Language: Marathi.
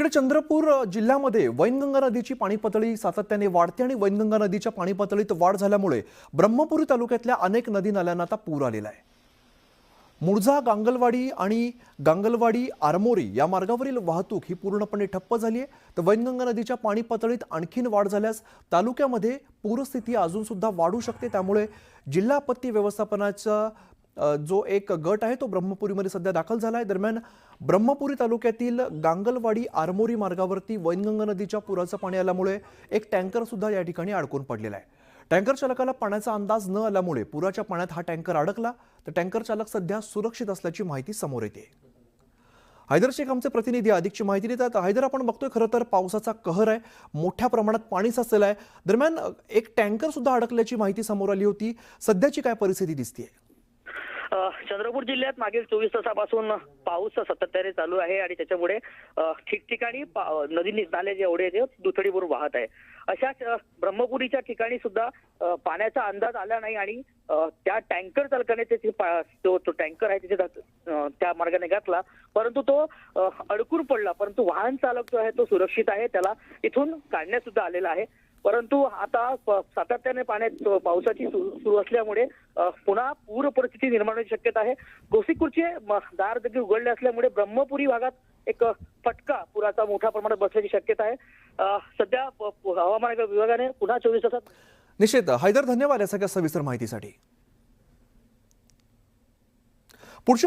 इकडे चंद्रपूर जिल्ह्यामध्ये वैनगंगा नदीची पाणी पातळी सातत्याने वाढते आणि वैनगंगा नदीच्या पाणी पातळीत वाढ झाल्यामुळे ब्रह्मपुरी तालुक्यातल्या अनेक नदी नाल्यांना आता पूर आलेला आहे. मुळजा गांगलवाडी आणि गांगलवाडी आरमोरी या मार्गावरील वाहतूक ही पूर्णपणे ठप्प झाली आहे. तर वैनगंगा नदीच्या पाणी पातळीत आणखीन वाढ झाल्यास तालुक्यामध्ये पूरस्थिती अजूनसुद्धा वाढू शकते. त्यामुळे जिल्हा आपत्ती व्यवस्थापनाचा जो एक गट आहे तो ब्रह्मपुरीमध्ये सध्या दाखल झाला आहे. दरम्यान ब्रह्मपुरी तालुक्यातील गांगलवाडी आरमोरी मार्गावरती वैनगंगा नदीच्या पुराचं पाणी आल्यामुळे एक टँकर सुद्धा या ठिकाणी अडकून पडलेला आहे. टँकर चालकाला पाण्याचा अंदाज न आल्यामुळे पुराच्या पाण्यात हा टँकर अडकला. तर टँकर चालक सध्या सुरक्षित असल्याची माहिती समोर येते. हैदर शेख आमचे प्रतिनिधी अधिकची माहिती देतात. हैदर आपण बघतोय खरं तर पावसाचा कहर आहे. मोठ्या प्रमाणात पाणी साचलेलं आहे. दरम्यान एक टँकर सुद्धा अडकल्याची माहिती समोर आली होती. सध्याची काय परिस्थिती दिसतीये? आहे चंद्रपूर जिल्ह्यात मागील चोवीस तासापासून पाऊस सातत्याने चालू आहे आणि त्याच्यामुळे ठिकठिकाणी नदी नाले जे एवढे ते दुथडी वाहत आहे. अशाच ब्रह्मपुरीच्या ठिकाणी सुद्धा पाण्याचा अंदाज आला नाही आणि त्या टँकर चालकाने त्याची तो तो टँकर आहे तिथे त्या मार्गाने घातला. परंतु तो अडकून पडला. परंतु वाहन चालक जो आहे तो सुरक्षित आहे. त्याला इथून काढण्यात सुद्धा आलेला आहे. परंतु आता सातत्याने पाण्यात पावसाची सुरू असल्यामुळे पुन्हा पूर परिस्थिती निर्माण होण्याची शक्यता आहे. गोसीखुर्दचे दार देखील उघडले असल्यामुळे ब्रह्मपुरी भागात एक फटका पुराचा मोठ्या प्रमाणात बसण्याची शक्यता आहे. सध्या हवामान विभागाने पुन्हा चोवीस तासात निश्चित हैदर धन्यवाद या सगळ्या सविस्तर माहितीसाठी. पुढची